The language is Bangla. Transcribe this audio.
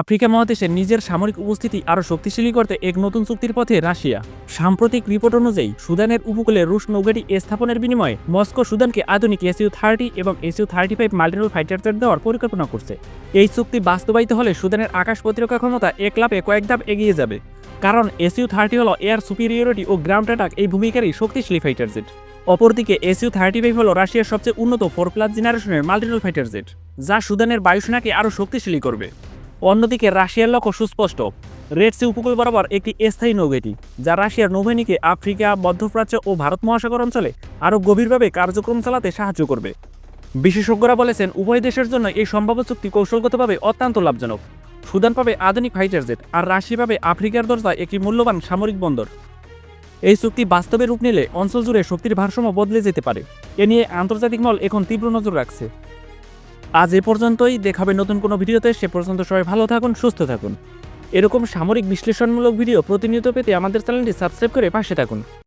আফ্রিকা মহাদেশে নিজের সামরিক উপস্থিতি আরও শক্তিশালী করতে এক নতুন চুক্তির পথে রাশিয়া। সাম্প্রতিক রিপোর্ট অনুযায়ী, সুদানের উপকূলে রুশ নৌঘাটি স্থাপনের বিনিময়ে মস্কো সুদানকে আধুনিক এসইউ থার্টি এবং SU thirty five multirole fighter jet দেওয়ার পরিকল্পনা করছে। এই চুক্তি বাস্তবায়িত হলে সুদানের আকাশ প্রতিরক্ষা ক্ষমতা এক লাফে কয়েক ধাপ এগিয়ে যাবে। কারণ এসইউ থার্টি হল এয়ার সুপিরিয়রিটি ও গ্রাউন্ড অ্যাটাক এই ভূমিকারই শক্তিশালী ফাইটার জেট। অপরদিকে এসইউ থার্টি ফাইভ হল রাশিয়ার সবচেয়ে উন্নত ফোর প্লাস জেনারেশনের মাল্টিরোল ফাইটার জেট, যা সুদানের বায়ুসেনাকে আরও শক্তিশালী করবে। অন্যদিকে রাশিয়ার লক্ষ্য সুস্পষ্ট। রেড সি উপকূল বরাবর একটি স্থায়ী নৌঘাটি যা রাশিয়ার নৌবাহিনীকে আফ্রিকা, মধ্যপ্রাচ্য ও ভারত মহাসাগর অঞ্চলে আরও গভীরভাবে কার্যক্রম চালাতে সাহায্য করবে। বিশেষজ্ঞরা বলেছেন, উভয় দেশের জন্য এই সম্ভাব্য চুক্তি কৌশলগতভাবে অত্যন্ত লাভজনক। সুদান পাবে আধুনিক ফাইটার জেট আর রাশিয়া পাবে আফ্রিকার দরজা একটি মূল্যবান সামরিক বন্দর। এই চুক্তি বাস্তবে রূপ নিলে অঞ্চল জুড়ে শক্তির ভারসাম্য বদলে যেতে পারে। এ নিয়ে আন্তর্জাতিক মল এখন তীব্র নজর রাখছে। আজ এ পর্যন্তই। দেখাবে নতুন কোনো ভিডিওতে। সে পর্যন্ত সবাই ভালো থাকুন, সুস্থ থাকুন। এরকম সামরিক বিশ্লেষণমূলক ভিডিও প্রতিনিয়ত পেতে আমাদের চ্যানেলটি সাবস্ক্রাইব করে পাশে থাকুন।